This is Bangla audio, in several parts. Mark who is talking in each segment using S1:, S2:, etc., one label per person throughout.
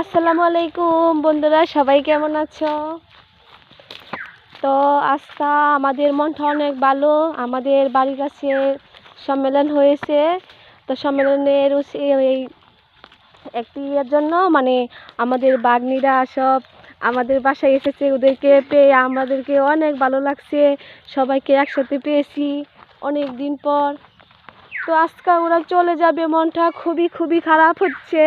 S1: আসসালামু আলাইকুম, বন্ধুরা, সবাই কেমন আছো? তো আজকা আমাদের মনটা অনেক ভালো। আমাদের বাড়ির কাছে সম্মেলন হয়েছে। তো সম্মেলনের এই একটি ইয়ের জন্য মানে আমাদের বাগনিরা সব আমাদের বাসায় এসেছে। ওদেরকে পেয়ে আমাদেরকে অনেক ভালো লাগছে। সবাইকে একসাথে পেয়েছি অনেক দিন পর। তো আজকে ওরা চলে যাবে। মনটা খুবই খুবই খারাপ হচ্ছে।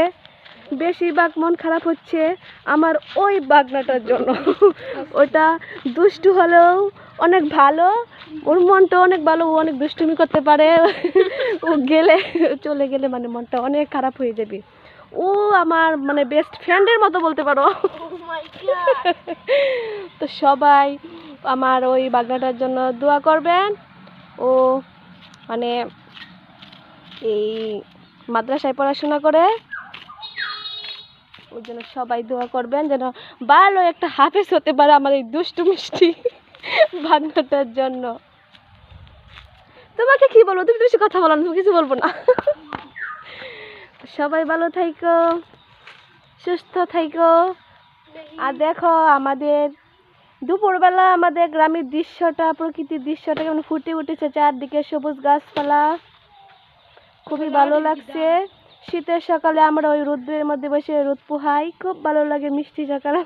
S1: বেশিরভাগ মন খারাপ হচ্ছে আমার ওই বাগনাটার জন্য। ওটা দুষ্টু হলেও অনেক ভালো, ওর মনটা অনেক ভালো, ও অনেক দুষ্টুমি করতে পারে। ও গেলে, চলে গেলে মানে মনটা অনেক খারাপ হয়ে যাবে। ও আমার মানে বেস্ট ফ্রেন্ডের মতো বলতে পারো। তো সবাই আমার ওই বাগনাটার জন্য দোয়া করবেন। ও মানে এই মাদ্রাসায় পড়াশোনা করে ওই জন্য সবাই দোয়া করবেন যেন ভালো একটা হাফেজ হতে পারে আমার এই দুষ্টু মিষ্টি বাগনাটার জন্য। তোমাকে কি বলব? তুমি বেশি কথা বলো তুমি কিছু বলব না। সবাই ভালো থাইকো, সুস্থ থাইকো। আর দেখো আমাদের দুপুরবেলা আমাদের গ্রামের দৃশ্যটা, প্রকৃতির দৃশ্যটা কেমন ফুটে উঠেছে চারদিকে সবুজ গাছপালা। খুবই ভালো লাগছে। শীতের সকালে আমরা ওই রোদ্রের মধ্যে বসে রোদ পোহাই। খুব ভালো লাগে মিষ্টি সকালে।